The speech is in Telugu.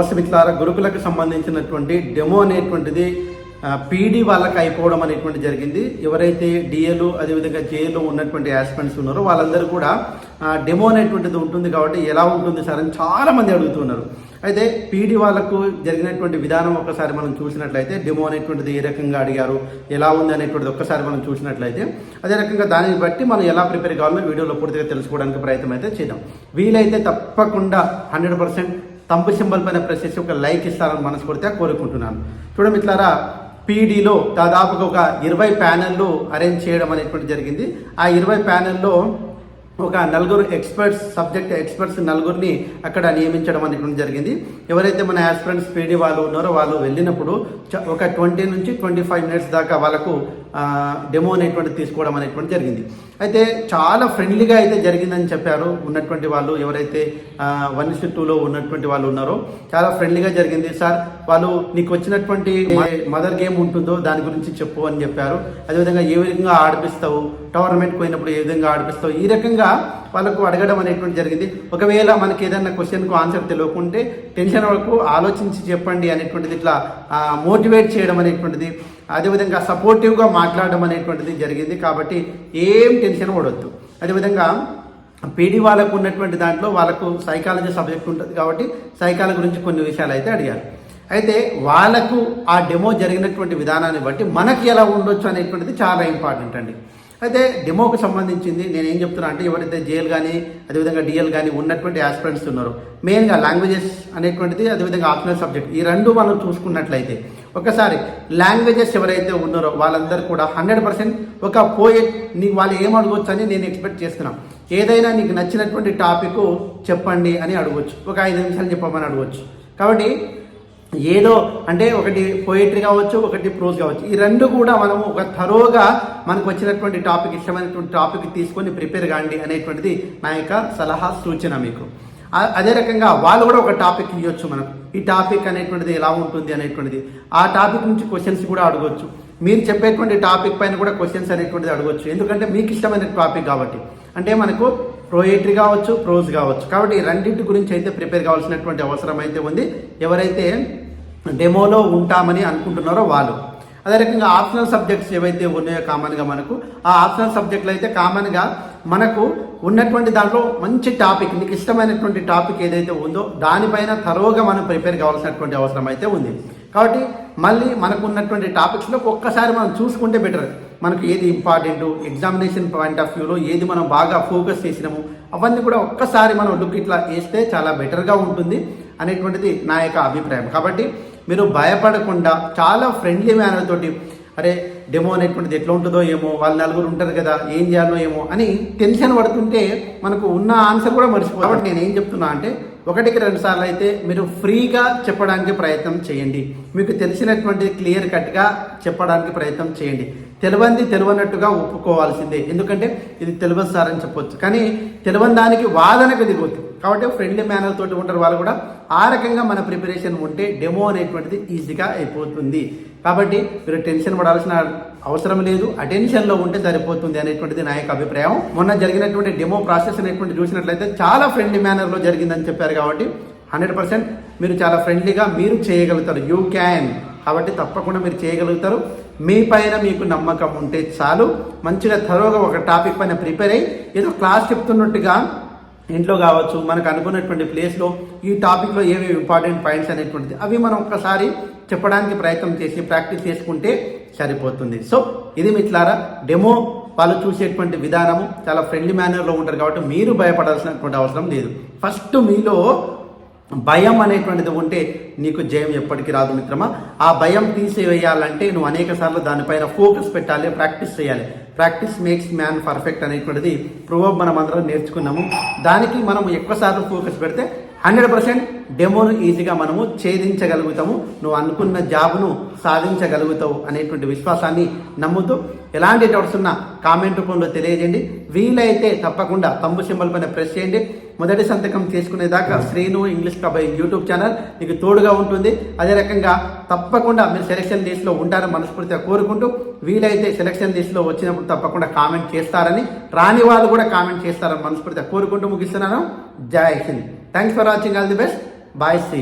నమస్తే మిత్రులారా గురుకులకు సంబంధించినటువంటి డెమో అనేటువంటిది పీడీ వాళ్ళకి అయిపోవడం అనేటువంటి జరిగింది. ఎవరైతే డిఏలు అదేవిధంగా జేఏలు ఉన్నటువంటి యాస్పెంట్స్ ఉన్నారో వాళ్ళందరూ కూడా డెమో అనేటువంటిది ఉంటుంది కాబట్టి ఎలా ఉంటుంది సార్ అని చాలామంది అడుగుతున్నారు. అయితే పీడీ వాళ్ళకు జరిగినటువంటి విధానం ఒకసారి మనం చూసినట్లయితే డెమో అనేటువంటిది ఏ రకంగా అడిగారు ఎలా ఉంది అనేటువంటిది ఒక్కసారి మనం చూసినట్లయితే అదే రకంగా దానిని బట్టి మనం ఎలా ప్రిపేర్ కావాలో వీడియోలో పూర్తిగా తెలుసుకోవడానికి ప్రయత్నం అయితే చేద్దాం. వీలైతే తప్పకుండా హండ్రెడ్ పర్సెంట్ తంపు సింబల్ పైన ప్రెస్ చేసి ఒక లైక్ ఇస్తారని మనస్ఫూర్తిగా కోరుకుంటున్నాను. చూడండి మిత్రులారా పీడీలో దాదాపుగా ఒక ఇరవై ప్యానెళ్ళు అరేంజ్ చేయడం అనేటువంటి జరిగింది. ఆ ఇరవై ప్యానెల్లో ఒక నలుగురు ఎక్స్పర్ట్స్ సబ్జెక్ట్ ఎక్స్పర్ట్స్ నలుగురిని అక్కడ నియమించడం అనేటువంటి జరిగింది. ఎవరైతే మన యాస్పిరెంట్స్ పీడీ వాళ్ళు ఉన్నారో వాళ్ళు వెళ్ళినప్పుడు చ- ఒక ట్వంటీ నుంచి ట్వంటీ ఫైవ్ మినిట్స్ దాకా వాళ్ళకు డెమో అనేటువంటి తీసుకోవడం అనేటువంటి జరిగింది. అయితే చాలా ఫ్రెండ్లీగా అయితే జరిగిందని చెప్పారు ఉన్నటువంటి వాళ్ళు ఎవరైతే వన్ ఇస్ టూలో ఉన్నటువంటి వాళ్ళు ఉన్నారో చాలా ఫ్రెండ్లీగా జరిగింది. సార్ వాళ్ళు నీకు వచ్చినటువంటి మదర్ గేమ్ ఉంటుందో దాని గురించి చెప్పు అని చెప్పారు. అదేవిధంగా ఏ విధంగా ఆడిపిస్తావు? టోర్నమెంట్ పోయినప్పుడు ఏ విధంగా ఆడిపిస్తావు? ఈ రకంగా వాళ్ళకు అడగడం అనేటువంటి జరిగింది. ఒకవేళ మనకి ఏదైనా క్వశ్చన్కు ఆన్సర్ తెలియకుంటే టెన్షన్ వరకు ఆలోచించి చెప్పండి అనేటువంటిది ఇట్లా మోటివేట్ చేయడం అనేటువంటిది. అదేవిధంగా సపోర్టివ్గా మాట్లాడడం అనేటువంటిది జరిగింది కాబట్టి ఏం టెన్షన్ పడవద్దు అదేవిధంగా పీడీ వాళ్ళకు ఉన్నటువంటి దాంట్లో వాళ్ళకు సైకాలజీ సబ్జెక్ట్ ఉంటుంది కాబట్టి సైకాలజీ గురించి కొన్ని విషయాలు అయితే అడిగారు. అయితే వాళ్ళకు ఆ డెమో జరిగినటువంటి విధానాన్ని బట్టి మనకి ఎలా ఉండొచ్చు అనేటువంటిది చాలా ఇంపార్టెంట్ అండి. అయితే డెమోకి సంబంధించింది నేను ఏం చెప్తున్నా అంటే ఎవరైతే జేఎల్ కానీ అదేవిధంగా డిఎల్ కానీ ఉన్నటువంటి ఆస్పిరెంట్స్ ఉన్నారో మెయిన్గా లాంగ్వేజెస్ అనేటువంటిది అదేవిధంగా ఆప్షనల్ సబ్జెక్ట్ ఈ రెండు మనం చూసుకున్నట్లయితే ఒకసారి లాంగ్వేజెస్ ఎవరైతే ఉన్నారో వాళ్ళందరూ కూడా హండ్రెడ్ పర్సెంట్ ఒక పోయెట్ నీకు వాళ్ళు ఏం అడగవచ్చు అని నేను ఎక్స్పెక్ట్ చేస్తున్నాను ఏదైనా నీకు నచ్చినటువంటి టాపిక్ చెప్పండి అని అడగవచ్చు ఒక ఐదు నిమిషాలు చెప్పమని అడగవచ్చు కాబట్టి ఏదో అంటే ఒకటి పోయిటరీ కావచ్చు ఒకటి ప్రోజ్ కావచ్చు. ఈ రెండు కూడా మనము ఒక థరోగా మనకు వచ్చినటువంటి టాపిక్ ఇష్టమైనటువంటి టాపిక్ తీసుకొని ప్రిపేర్ కాండి అనేటువంటిది నా యొక్క సలహా సూచన మీకు. అదే రకంగా వాళ్ళు కూడా ఒక టాపిక్ ఇవ్వచ్చు మనకు. ఈ టాపిక్ అనేటువంటిది ఎలా ఉంటుంది అనేటువంటిది. ఆ టాపిక్ నుంచి క్వశ్చన్స్ కూడా అడగవచ్చు మీరు చెప్పేటువంటి టాపిక్ పైన కూడా క్వశ్చన్స్ అనేటువంటిది అడగవచ్చు ఎందుకంటే మీకు ఇష్టమైన టాపిక్ కాబట్టి. అంటే మనకు ప్రోయేటరీ కావచ్చు ప్రోజ్ కావచ్చు. కాబట్టి ఈ రెండింటి గురించి అయితే ప్రిపేర్ కావాల్సినటువంటి అవసరం అయితే ఉంది. ఎవరైతే డెమోలో ఉంటామని అనుకుంటున్నారో వాళ్ళు. అదే రకంగా ఆప్షనల్ సబ్జెక్ట్స్ ఏవైతే ఉన్నాయో కామన్గా మనకు ఆ ఆప్షనల్ సబ్జెక్టులు అయితే కామన్గా మనకు ఉన్నటువంటి దాంట్లో మంచి టాపిక్ నీకు ఇష్టమైనటువంటి టాపిక్ ఏదైతే ఉందో దానిపైన తరోగా మనం ప్రిపేర్ కావాల్సినటువంటి అవసరం అయితే ఉంది. కాబట్టి మళ్ళీ మనకు ఉన్నటువంటి టాపిక్స్లో ఒక్కసారి మనం చూసుకుంటే బెటర్. మనకు ఏది ఇంపార్టెంట్ ఎగ్జామినేషన్ పాయింట్ ఆఫ్ వ్యూలో ఏది మనం బాగా ఫోకస్ చేసినాము అవన్నీ కూడా ఒక్కసారి మనం లుక్ ఇట్లా వేస్తే చాలా బెటర్గా ఉంటుంది అనేటువంటిది నా యొక్క అభిప్రాయం. కాబట్టి మీరు భయపడకుండా చాలా ఫ్రెండ్లీ మేనర్ తోటి అరే డెమో అనేటువంటిది ఎట్లా ఉంటుందో ఏమో వాళ్ళు నలుగురు ఉంటారు కదా ఏం చేయాలో ఏమో అని టెన్షన్ పడుతుంటే మనకు ఉన్న ఆన్సర్ కూడా మర్చిపోతుంది కాబట్టి నేను ఏం చెప్తున్నా అంటే ఒకటికి రెండు సార్లు అయితే మీరు ఫ్రీగా చెప్పడానికి ప్రయత్నం చేయండి. మీకు తెలిసినటువంటి క్లియర్ కట్గా చెప్పడానికి ప్రయత్నం చేయండి. తెలివంది తెలివనట్టుగా ఒప్పుకోవాల్సిందే. ఎందుకంటే ఇది తెలియదు సార్ అని చెప్పొచ్చు. కానీ తెలియని దానికి వాదనకు దిగొద్దు కాబట్టి ఫ్రెండ్లీ మేనర్ తోటి ఉంటారు వాళ్ళు కూడా ఆ రకంగా మన ప్రిపరేషన్ ఉంటే డెమో అనేటువంటిది ఈజీగా అయిపోతుంది. కాబట్టి మీరు టెన్షన్ పడాల్సిన అవసరం లేదు. అటెన్షన్లో ఉంటే సరిపోతుంది అనేటువంటిది నా యొక్క అభిప్రాయం. మొన్న జరిగినటువంటి డెమో ప్రాసెస్ అనేటువంటి చూసినట్లయితే చాలా ఫ్రెండ్లీ మేనర్లో జరిగిందని చెప్పారు కాబట్టి హండ్రెడ్ పర్సెంట్ మీరు చాలా ఫ్రెండ్లీగా మీరు చేయగలుగుతారు. యూ క్యాన్ కాబట్టి తప్పకుండా మీరు చేయగలుగుతారు. మీ పైన మీకు నమ్మకం ఉంటే చాలు. మంచిగా త్వరగా ఒక టాపిక్ పైన ప్రిపేర్ అయ్యి ఏదో క్లాస్ చెప్తున్నట్టుగా ఇంట్లో కావచ్చు మనకు అనుకున్నటువంటి ప్లేస్లో ఈ టాపిక్లో ఏమేమి ఇంపార్టెంట్ పాయింట్స్ అనేటువంటిది అవి మనం ఒక్కసారి చెప్పడానికి ప్రయత్నం చేసి ప్రాక్టీస్ చేసుకుంటే సరిపోతుంది. సో ఇది మిట్లారా డెమో వాళ్ళు చూసేటువంటి విధానము చాలా ఫ్రెండ్లీ మేనర్లో ఉంటారు కాబట్టి మీరు భయపడాల్సినటువంటి అవసరం లేదు. ఫస్ట్ మీలో భయం అనేటువంటిది ఉంటే నీకు జయం ఎప్పటికీ రాదు మిత్రమా. ఆ భయం తీసివేయాలంటే నువ్వు అనేక సార్లు దానిపైన ఫోకస్ పెట్టాలి ప్రాక్టీస్ చేయాలి. ప్రాక్టీస్ మేక్స్ మ్యాన్ పర్ఫెక్ట్ అనేటువంటిది ప్రూవ్ మనం అందరం నేర్చుకున్నాము. దానికి మనం ఎక్కువ సార్లు ఫోకస్ పెడితే హండ్రెడ్ పర్సెంట్ డెమోను ఈజీగా మనము ఛేదించగలుగుతాము. నువ్వు అనుకున్న జాబ్ను సాధించగలుగుతావు అనేటువంటి విశ్వాసాన్ని నమ్ముతూ ఎలాంటి డౌట్స్ ఉన్నా కామెంట్ రూపంలో తెలియజేయండి. వీలైతే తప్పకుండా తమ్ము సింబల్ పైన ప్రెస్ చేయండి. మొదటి సంతకం చేసుకునేదాకా శ్రీను ఇంగ్లీష్ కబాయ్ యూట్యూబ్ ఛానల్ నీకు తోడుగా ఉంటుంది. అదే రకంగా తప్పకుండా మీరు సెలక్షన్ లిస్ట్లో ఉంటారని మనస్ఫూర్తిగా కోరుకుంటూ వీలైతే సెలక్షన్ లిస్ట్లో వచ్చినప్పుడు తప్పకుండా కామెంట్ చేస్తారని రాని వాళ్ళు కూడా కామెంట్ చేస్తారని మనస్ఫూర్తిగా కోరుకుంటూ ముగిస్తున్నాను. Jai Hind. Thanks for watching all the best bye see